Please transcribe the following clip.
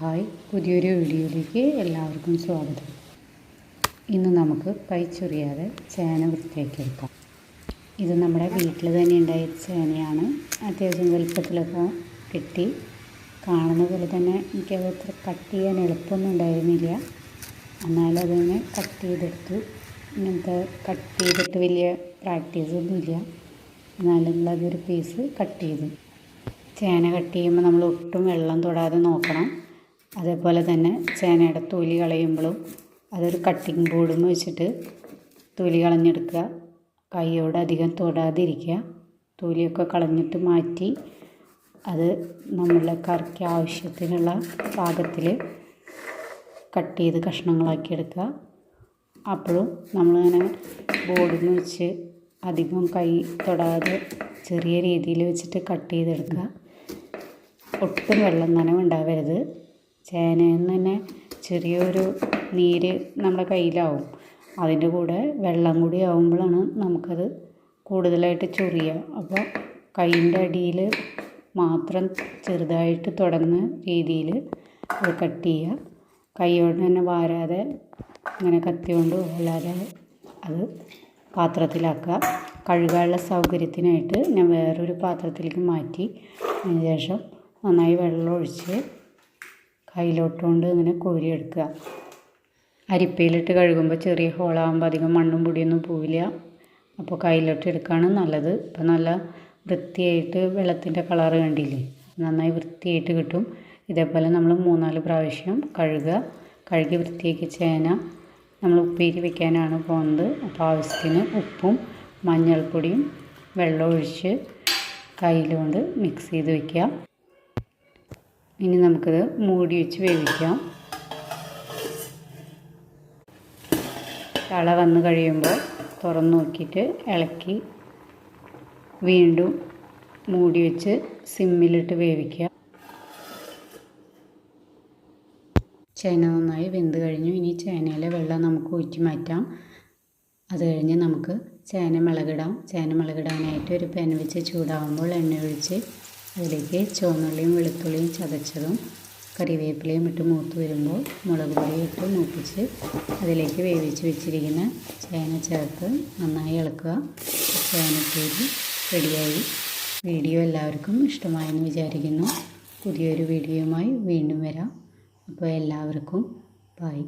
Hi പുതിയൊരു വീഡിയോയിലേക്ക് എല്ലാവർക്കും സ്വാഗതം. ഇന്ന് നമുക്ക് കൈ ചൊറിയാതെ ചേന വൃത്തിയാക്കിയെടുക്കാം ഇത് നമ്മുടെ വീട്ടിൽ തന്നെ ഉണ്ടായ ചേനയാണ്. അത്യാവശ്യം വലുപ്പത്തിലൊക്കെ കിട്ടി. കാണുന്ന പോലെ തന്നെ എനിക്കത് അത്ര കട്ട് ചെയ്യാൻ എളുപ്പമൊന്നും ഉണ്ടായിരുന്നില്ല. എന്നാലും അതിനെ കട്ട് ചെയ്തെടുത്തു. ഇങ്ങനത്തെ കട്ട് ചെയ്തിട്ട് വലിയ പ്രാക്ടീസ് ഒന്നുമില്ല. എന്നാലും അതൊരു പീസ് കട്ട് ചെയ്തു. ചേന കട്ട് ചെയ്യുമ്പോൾ നമ്മൾ ഒട്ടും വെള്ളം തൊടാതെ നോക്കണം. അതേപോലെ തന്നെ ചേനയുടെ തൊലി കളയുമ്പോഴും അതൊരു കട്ടിംഗ് ബോർഡും വെച്ചിട്ട് തൊലി കളഞ്ഞെടുക്കുക. കൈയോട് അധികം തൊടാതിരിക്കുക. തൊലിയൊക്കെ കളഞ്ഞിട്ട് മാറ്റി അത് നമ്മളുടെ കറിക്ക് ആവശ്യത്തിനുള്ള പാകത്തിൽ കട്ട് ചെയ്ത് കഷ്ണങ്ങളാക്കി എടുക്കുക. അപ്പോഴും നമ്മളിങ്ങനെ ബോർഡിൽ വെച്ച് അധികം കൈ തൊടാതെ ചെറിയ രീതിയിൽ വെച്ചിട്ട് കട്ട് ചെയ്തെടുക്കുക. ഒട്ടും വെള്ളം നനവുണ്ടാവരുത് ചേനയിൽ നിന്ന് തന്നെ ചെറിയൊരു നീര് നമ്മുടെ കയ്യിലാവും. അതിന്റെ കൂടെ വെള്ളം കൂടി ആവുമ്പോഴാണ് നമുക്കത് കൂടുതലായിട്ട് ചൊറിയുക. അപ്പോൾ കൈയിന്റെ അടിയിൽ മാത്രം ചെറുതായിട്ട് തുടങ്ങുന്ന രീതിയിൽ അത് കട്ട് ചെയ്യുക. കൈയോട് തന്നെ വാരാതെ ഇങ്ങനെ കത്തി കൊണ്ട് അത് പാത്രത്തിലാക്കുക. കഴുകാനുള്ള സൗകര്യത്തിനായിട്ട് ഞാൻ വേറൊരു പാത്രത്തിലേക്ക് മാറ്റി. അതിന് ശേഷം നന്നായി വെള്ളം ഒഴിച്ച് കയ്യിലോട്ടുകൊണ്ട് ഇങ്ങനെ കോരിയെടുക്കുക അരിപ്പയിലിട്ട് കഴുകുമ്പോൾ ചെറിയ ഹോളാകുമ്പോൾ അധികം മണ്ണും പൊടിയൊന്നും പോവില്ല. അപ്പോൾ കയ്യിലോട്ട് എടുക്കുകയാണ് നല്ലത്. ഇപ്പം നല്ല വൃത്തിയായിട്ട് വെള്ളത്തിന്റെ കളറ് കണ്ടില്ലേ? നന്നായി വൃത്തിയായിട്ട് കിട്ടും. ഇതേപോലെ നമ്മൾ മൂന്നാൽ പ്രാവശ്യം കഴുകുക. കഴുകി വൃത്തിയാക്കി ചേന നമ്മൾ ഉപ്പേരി വെക്കാനാണ് പോകുന്നത്. അപ്പോൾ ആവശ്യത്തിന് ഉപ്പും മഞ്ഞൾപ്പൊടിയും വെള്ളം ഒഴിച്ച് കയ്യിലുകൊണ്ട് മിക്സ് ചെയ്ത് വയ്ക്കുക ഇനി നമുക്കത് മൂടി വെച്ച് വേവിക്കാം. തള വന്ന് കഴിയുമ്പോൾ തുറന്നു നോക്കിയിട്ട് ഇളക്കി വീണ്ടും മൂടി വെച്ച് സിമ്മിലിട്ട് വേവിക്കുക. ചേന നന്നായി വെന്ത് കഴിഞ്ഞു. ഇനി ചേനയിലെ വെള്ളം നമുക്ക് ഊറ്റി മാറ്റാം. അത് കഴിഞ്ഞ് നമുക്ക് ചേന മുളകിടാം. ചേന മുളകിടാനായിട്ട് ഒരു പാൻ വെച്ച് ചൂടാവുമ്പോൾ എണ്ണ ഒഴിച്ച് അതിലേക്ക് ചുവന്നുള്ളിയും വെളുത്തുള്ളിയും ചതച്ചതും കറിവേപ്പിലയും ഇട്ട് മൂത്ത് വരുമ്പോൾ മുളക് പൊടി ഇട്ട് മൂപ്പിച്ച് അതിലേക്ക് വേവിച്ച് വെച്ചിരിക്കുന്ന ചേന ചേർത്ത് നന്നായി ഇളക്കുക. ചേനപ്പേരി റെഡിയായി. വീഡിയോ എല്ലാവർക്കും ഇഷ്ടമായെന്ന് വിചാരിക്കുന്നു. പുതിയൊരു വീഡിയോയുമായി വീണ്ടും വരാം. അപ്പോൾ എല്ലാവർക്കും ബൈ.